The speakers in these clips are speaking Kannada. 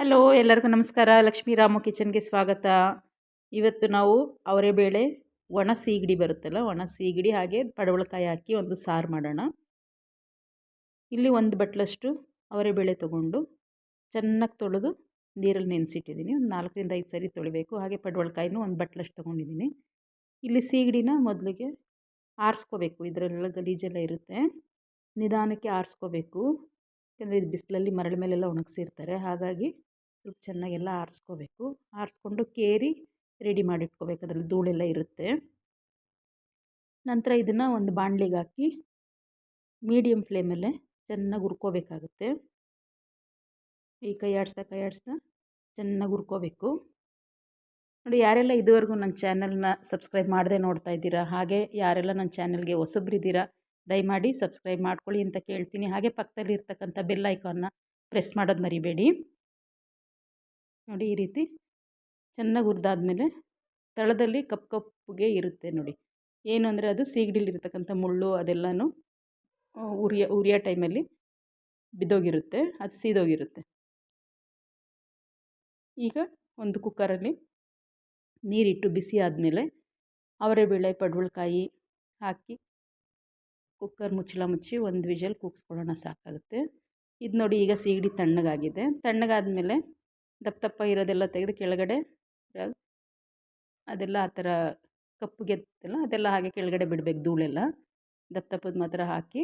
ಹಲೋ, ಎಲ್ಲರಿಗೂ ನಮಸ್ಕಾರ. ಲಕ್ಷ್ಮೀ ರಾಮು ಕಿಚನ್ಗೆ ಸ್ವಾಗತ. ಇವತ್ತು ನಾವು ಅವರೆಬೇಳೆ ಒಣ ಸೀಗಡಿ ಬರುತ್ತಲ್ಲ, ಒಣ ಸೀಗಡಿ ಹಾಗೆ ಪಡವಳಕಾಯಿ ಹಾಕಿ ಒಂದು ಸಾರು ಮಾಡೋಣ. ಇಲ್ಲಿ ಒಂದು ಬಟ್ಲಷ್ಟು ಅವರೆಬೇಳೆ ತೊಗೊಂಡು ಚೆನ್ನಾಗಿ ತೊಳೆದು ನೀರಲ್ಲಿ ನೆನೆಸಿಟ್ಟಿದ್ದೀನಿ. ಒಂದು ನಾಲ್ಕರಿಂದ ಐದು ಸರಿ ತೊಳಿಬೇಕು. ಹಾಗೆ ಪಡವಳಕಾಯಿನೂ ಒಂದು ಬಟ್ಲಷ್ಟು ತೊಗೊಂಡಿದ್ದೀನಿ. ಇಲ್ಲಿ ಸೀಗಡಿನ ಮೊದಲಿಗೆ ಆರಿಸ್ಕೋಬೇಕು. ಇದರಲ್ಲೆಲ್ಲ ಗಲೀಜೆಲ್ಲ ಇರುತ್ತೆ. ನಿಧಾನಕ್ಕೆ ಆರಿಸ್ಕೋಬೇಕು. ಯಾಕೆಂದರೆ ಇದು ಬಿಸಿಲಲ್ಲಿ ಮರಳ ಮೇಲೆಲ್ಲ ಒಣಗಿಸಿರ್ತಾರೆ. ಹಾಗಾಗಿ ಸ್ವಲ್ಪ ಚೆನ್ನಾಗೆಲ್ಲ ಆರಿಸ್ಕೋಬೇಕು. ಆರಿಸ್ಕೊಂಡು ಕೇರಿ ರೆಡಿ ಮಾಡಿಟ್ಕೋಬೇಕು. ಅದರಲ್ಲಿ ಧೂಳೆಲ್ಲ ಇರುತ್ತೆ. ನಂತರ ಇದನ್ನು ಒಂದು ಬಾಣಲಿಗೆ ಹಾಕಿ ಮೀಡಿಯಮ್ ಫ್ಲೇಮಲ್ಲೇ ಚೆನ್ನಾಗಿ ಹುರ್ಕೋಬೇಕಾಗುತ್ತೆ. ಈ ಕೈ ಆಡಿಸ್ತಾ ಕೈ ಆಡಿಸ್ತಾ ಚೆನ್ನಾಗಿ ಹುರ್ಕೋಬೇಕು. ನೋಡಿ, ಯಾರೆಲ್ಲ ಇದುವರೆಗೂ ನನ್ನ ಚಾನಲ್ನ ಸಬ್ಸ್ಕ್ರೈಬ್ ಮಾಡದೆ ನೋಡ್ತಾ ಇದ್ದೀರಾ, ಹಾಗೆ ಯಾರೆಲ್ಲ ನನ್ನ ಚಾನಲ್ಗೆ ಹೊಸಬ್ರಿದ್ದೀರಾ, ದಯಮಾಡಿ ಸಬ್ಸ್ಕ್ರೈಬ್ ಮಾಡ್ಕೊಳ್ಳಿ ಅಂತ ಕೇಳ್ತೀನಿ. ಹಾಗೆ ಪಕ್ಕದಲ್ಲಿ ಇರ್ತಕ್ಕಂಥ ಬೆಲ್ ಐಕಾನ್ನ ಪ್ರೆಸ್ ಮಾಡೋದು ಮರಿಬೇಡಿ. ನೋಡಿ ಈ ರೀತಿ ಚೆನ್ನಾಗಿ ಹುರಿದಾದ್ಮೇಲೆ ತಳದಲ್ಲಿ ಕಪ್ಪು ಕಪ್ಪಗೆ ಇರುತ್ತೆ ನೋಡಿ. ಏನು ಅಂದರೆ ಅದು ಸೀಗಡಿಲಿರ್ತಕ್ಕಂಥ ಮುಳ್ಳು ಅದೆಲ್ಲನೂ ಉರಿಯ, ಉರಿಯೋ ಟೈಮಲ್ಲಿ ಬಿದ್ದೋಗಿರುತ್ತೆ, ಅದು ಸೀದೋಗಿರುತ್ತೆ. ಈಗ ಒಂದು ಕುಕ್ಕರಲ್ಲಿ ನೀರಿಟ್ಟು ಬಿಸಿ ಆದಮೇಲೆ ಅವರೆಬೇಳೆ ಪಡವಲಕಾಯಿ ಹಾಕಿ ಕುಕ್ಕರ್ ಮುಚ್ಚಳ ಮುಚ್ಚಿ ಒಂದು ವಿಷಲ್ ಕೂಗಿಸ್ಕೊಳ್ಳೋಣ ಸಾಕಾಗುತ್ತೆ. ಇದು ನೋಡಿ ಈಗ ಸೀಗಡಿ ತಣ್ಣಗಾಗಿದೆ. ತಣ್ಣಗಾದಮೇಲೆ ದಪ್ಪ ದಪ್ಪ ಇರೋದೆಲ್ಲ ತೆಗೆದು ಕೆಳಗಡೆ ಅದೆಲ್ಲ ಆ ಥರ ಕಪ್ಪಗೆ ಇರುತ್ತಲ್ಲ ಅದೆಲ್ಲ ಹಾಗೆ ಕೆಳಗಡೆ ಬಿಡಬೇಕು ಧೂಳೆಲ್ಲ. ದಪ್ಪ ದಪ್ಪದ ಮಾತ್ರ ಹಾಕಿ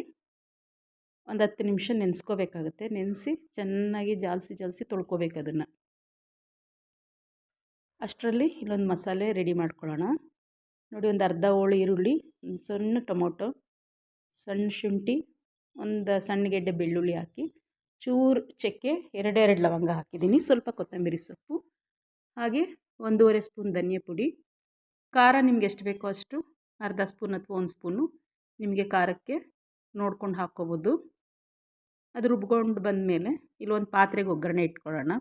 ಒಂದು ಹತ್ತು ನಿಮಿಷ ನೆನೆಸ್ಕೋಬೇಕಾಗುತ್ತೆ. ನೆನೆಸಿ ಚೆನ್ನಾಗಿ ಜಾಲಿಸಿ ಜಾಲಿಸಿ ತೊಳ್ಕೊಬೇಕು ಅದನ್ನು. ಅಷ್ಟರಲ್ಲಿ ಇಲ್ಲೊಂದು ಮಸಾಲೆ ರೆಡಿ ಮಾಡ್ಕೊಳ್ಳೋಣ. ನೋಡಿ ಒಂದು ಅರ್ಧ ಹೋಳು ಈರುಳ್ಳಿ, ಒಂದು ಸಣ್ಣ ಟೊಮೊಟೊ, ಸಣ್ಣ ಶುಂಠಿ, ಒಂದು ಸಣ್ಣಗೆಡ್ಡೆ ಬೆಳ್ಳುಳ್ಳಿ ಹಾಕಿ ಚೂರು ಚಕ್ಕೆ ಎರಡೆರಡು ಲವಂಗ ಹಾಕಿದ್ದೀನಿ. ಸ್ವಲ್ಪ ಕೊತ್ತಂಬರಿ ಸೊಪ್ಪು, ಹಾಗೆ ಒಂದೂವರೆ ಸ್ಪೂನ್ ಧನಿಯಾ ಪುಡಿ. ಖಾರ ನಿಮ್ಗೆ ಎಷ್ಟು ಬೇಕೋ ಅಷ್ಟು, ಅರ್ಧ ಸ್ಪೂನ್ ಅಥವಾ ಒಂದು ಸ್ಪೂನು ನಿಮಗೆ ಖಾರಕ್ಕೆ ನೋಡ್ಕೊಂಡು ಹಾಕ್ಕೋಬೋದು. ಅದು ರುಬ್ಕೊಂಡು ಬಂದಮೇಲೆ ಇಲ್ಲೊಂದು ಪಾತ್ರೆಗೆ ಒಗ್ಗರಣೆ ಇಟ್ಕೊಳ್ಳೋಣ.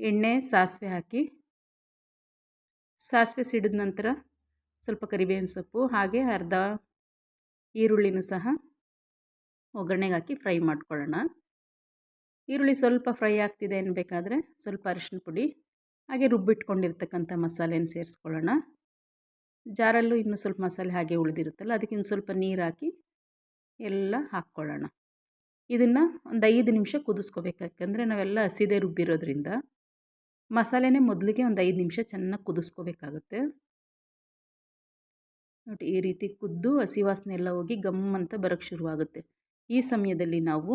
ಎಣ್ಣೆ, ಸಾಸಿವೆ ಹಾಕಿ. ಸಾಸಿವೆ ಸಿಡಿದ ನಂತರ ಸ್ವಲ್ಪ ಕರಿಬೇವಿನ ಸೊಪ್ಪು, ಹಾಗೆ ಅರ್ಧ ಈರುಳ್ಳಿನೂ ಸಹ ಒಗ್ಗರಣೆಗೆ ಹಾಕಿ ಫ್ರೈ ಮಾಡ್ಕೊಳ್ಳೋಣ. ಈರುಳ್ಳಿ ಸ್ವಲ್ಪ ಫ್ರೈ ಆಗ್ತಿದೆ ಅನ್ಬೇಕಾದ್ರೆ ಸ್ವಲ್ಪ ಅರಿಶಿನ ಪುಡಿ, ಹಾಗೆ ರುಬ್ಬಿಟ್ಕೊಂಡಿರ್ತಕ್ಕಂಥ ಮಸಾಲೆನ ಸೇರಿಸ್ಕೊಳ್ಳೋಣ. ಜಾರಲ್ಲೂ ಇನ್ನೂ ಸ್ವಲ್ಪ ಮಸಾಲೆ ಹಾಗೆ ಉಳಿದಿರುತ್ತಲ್ಲ, ಅದಕ್ಕೆ ಇನ್ನು ಸ್ವಲ್ಪ ನೀರು ಹಾಕಿ ಎಲ್ಲ ಹಾಕ್ಕೊಳ್ಳೋಣ. ಇದನ್ನು ಒಂದು ಐದು ನಿಮಿಷ ಕುದಿಸ್ಕೋಬೇಕು ನಾವೆಲ್ಲ ಹಸಿದೆ ರುಬ್ಬಿರೋದ್ರಿಂದ ಮಸಾಲೆನೇ ಮೊದಲಿಗೆ ಒಂದು ಐದು ನಿಮಿಷ ಚೆನ್ನಾಗಿ ಕುದಿಸ್ಕೋಬೇಕಾಗುತ್ತೆ. ನೋಡಿ, ಈ ರೀತಿ ಕುದ್ದು ಹಸಿ ವಾಸನೆ ಎಲ್ಲ ಹೋಗಿ ಗಮ್ ಅಂತ ಬರೋಕ್ಕೆ ಶುರುವಾಗುತ್ತೆ. ಈ ಸಮಯದಲ್ಲಿ ನಾವು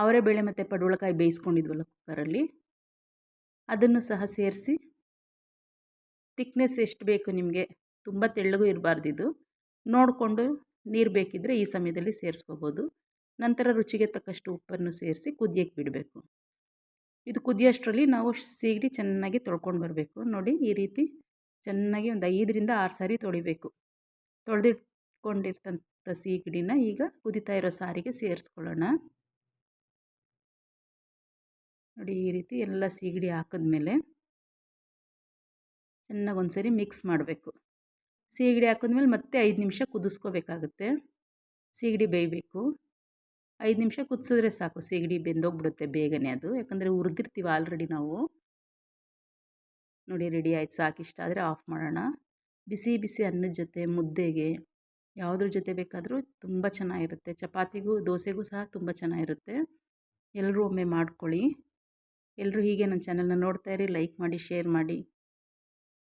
ಅವರೇ ಬೇಳೆ ಮತ್ತು ಪಡುವಳಕಾಯಿ ಬೇಯಿಸ್ಕೊಂಡಿದ್ವಲ್ಲ ಕುಕ್ಕರಲ್ಲಿ ಅದನ್ನು ಸಹ ಸೇರಿಸಿ. ತಿಕ್ನೆಸ್ ಎಷ್ಟು ಬೇಕು ನಿಮಗೆ? ತುಂಬ ತೆಳ್ಳಗೂ ಇರಬಾರ್ದಿದು ನೋಡಿಕೊಂಡು ನೀರು ಬೇಕಿದ್ದರೆ ಈ ಸಮಯದಲ್ಲಿ ಸೇರಿಸ್ಕೋಬೋದು. ನಂತರ ರುಚಿಗೆ ತಕ್ಕಷ್ಟು ಉಪ್ಪನ್ನು ಸೇರಿಸಿ ಕುದಿಯೋಕ್ಕೆ ಬಿಡಬೇಕು. ಇದು ಕುದಿಯೋಷ್ಟರಲ್ಲಿ ನಾವು ಸೀಗಡಿ ಚೆನ್ನಾಗಿ ತೊಳ್ಕೊಂಡು ಬರಬೇಕು. ನೋಡಿ ಈ ರೀತಿ ಚೆನ್ನಾಗಿ ಒಂದು ಐದರಿಂದ ಆರು ಸಾರಿ ತೊಳಿಬೇಕು. ತೊಳೆದಿಟ್ಕೊಂಡಿರ್ತಂಥ ಸೀಗಡಿನ ಈಗ ಕುದಿತಾ ಇರೋ ಸಾರಿಗೆ ಸೇರಿಸ್ಕೊಳ್ಳೋಣ. ನೋಡಿ ಈ ರೀತಿ ಎಲ್ಲ ಸೀಗಡಿ ಹಾಕಿದ್ಮೇಲೆ ಚೆನ್ನಾಗಿ ಒಂದು ಸರಿ ಮಿಕ್ಸ್ ಮಾಡಬೇಕು. ಸೀಗಡಿ ಹಾಕಿದ್ಮೇಲೆ ಮತ್ತೆ ಐದು ನಿಮಿಷ ಕುದಿಸ್ಕೋಬೇಕಾಗುತ್ತೆ. ಸೀಗಡಿ ಬೇಯಬೇಕು. ಐದು ನಿಮಿಷ ಕುದಿಸಿದ್ರೆ ಸಾಕು, ಸೀಗಡಿ ಬೆಂದೋಗ್ಬಿಡುತ್ತೆ ಬೇಗನೆ ಅದು. ಯಾಕಂದರೆ ಹುರಿದಿರ್ತೀವಿ ಆಲ್ರೆಡಿ ನಾವು. ನೋಡಿ ರೆಡಿ ಆಯ್ತು, ಸಾಕು ಇಷ್ಟ ಆದರೆ ಆಫ್ ಮಾಡೋಣ. ಬಿಸಿ ಬಿಸಿ ಅನ್ನದ ಜೊತೆ, ಮುದ್ದೆಗೆ ಯಾವುದ್ರ ಜೊತೆ ಬೇಕಾದರೂ ತುಂಬ ಚೆನ್ನಾಗಿರುತ್ತೆ. ಚಪಾತಿಗೂ, ದೋಸೆಗೂ ಸಹ ತುಂಬ ಚೆನ್ನಾಗಿರುತ್ತೆ. ಎಲ್ಲರೂ ಒಮ್ಮೆ ಮಾಡ್ಕೊಳ್ಳಿ. ಎಲ್ಲರೂ ಹೀಗೆ ನನ್ನ ಚಾನಲ್ನ ನೋಡ್ತಾ ಇರಿ, ಲೈಕ್ ಮಾಡಿ, ಶೇರ್ ಮಾಡಿ.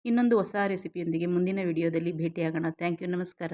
ಇನ್ನೊಂದು ಹೊಸ ರೆಸಿಪಿಯೊಂದಿಗೆ ಮುಂದಿನ ವಿಡಿಯೋದಲ್ಲಿ ಭೇಟಿಯಾಗೋಣ. ಥ್ಯಾಂಕ್ ಯು, ನಮಸ್ಕಾರ.